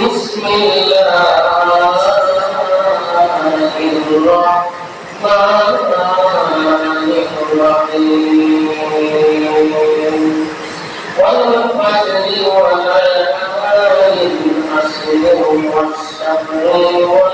بسم الله الرحمن الرحيم والفجر وليال عشر والشهر والوتر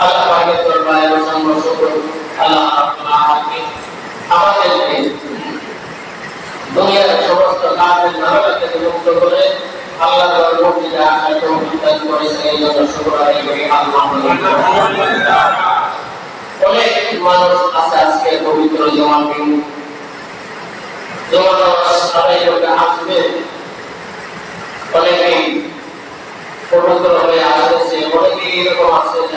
আল্লাহ পাকের দরবারে অসংখ্য শুকর আল্লাহ আপনাকে আমাদেরকে দুনিয়ার সমস্ত কাজের ঝামেলা থেকে মুক্ত করে আল্লাহ তাআলার আসার তৌফিক দান করেছেন এই জন্য শুকর আদায় করি। আলহামদুলিল্লাহ অনেক মানুষ আছে আজকে পবিত্র জমান দিন জমান আদায় করতে আসবে অনেকেই পবিত্র হয়ে আসতেছে অনেকেই এরকম আছে যে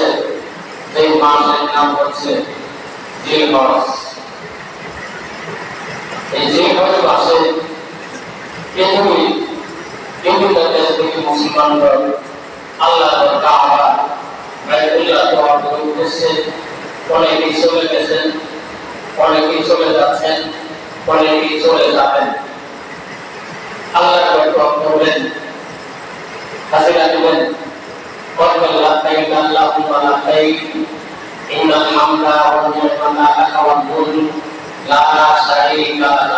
যে মাসের নাম হচ্ছে জিল এই ভাবে বাসে পৃথিবী বিভিন্ন দেশ থেকে মুসলমানরা আল্লাহ কাবা বাইতুল্লাহ অনেকেই চলে গেছেন, অনেকেই চলে যাচ্ছেন, অনেকেই চলে যাবেন। আল্লাহ করবেন হাসিনা দিবেন قل لبيك اللهم لبيك إن الحمد والنعمة لك والملك لا شريك لك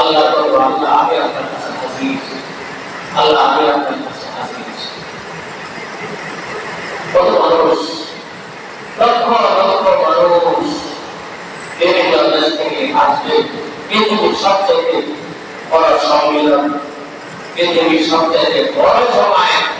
আল্লাহ করবো আল্লাহ আমি আপনার কাছে হাজির আল্লাহ আমি আপনার কাছে হাজির কত মানুষ লক্ষ লক্ষ মানুষ বিভিন্ন দেশ থেকে আসবে পৃথিবীর সবচেয়ে বড় সম্মিলন পৃথিবীর সবচেয়ে বড় সময় আল্লাহর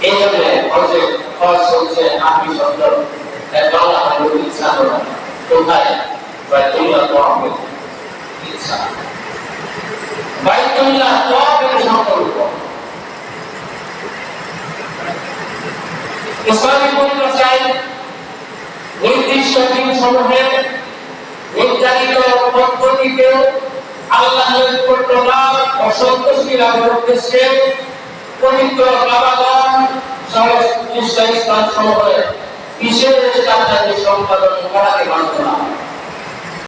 এই জন্য হচ্ছে খরচ হচ্ছে আপনি শব্দ। বাংলা হলো ইচ্ছা করা। কোথায়? বাইতুল্লাহ তওয়াফের ইচ্ছা। বাইতুল্লাহ তওয়াফের সম্পর্ক ইসলামী পরিভাষায় নির্দিষ্ট দিন সমূহে নির্ধারিত পদ্ধতিতে আল্লাহ নৈকট্য লাভ উদ্দেশ্যে পবিত্র কাবাগন সংশ্লিষ্ট স্থান সমূহে বিশেষ কার্যাদি সম্পাদন করাকে বাধ্য না।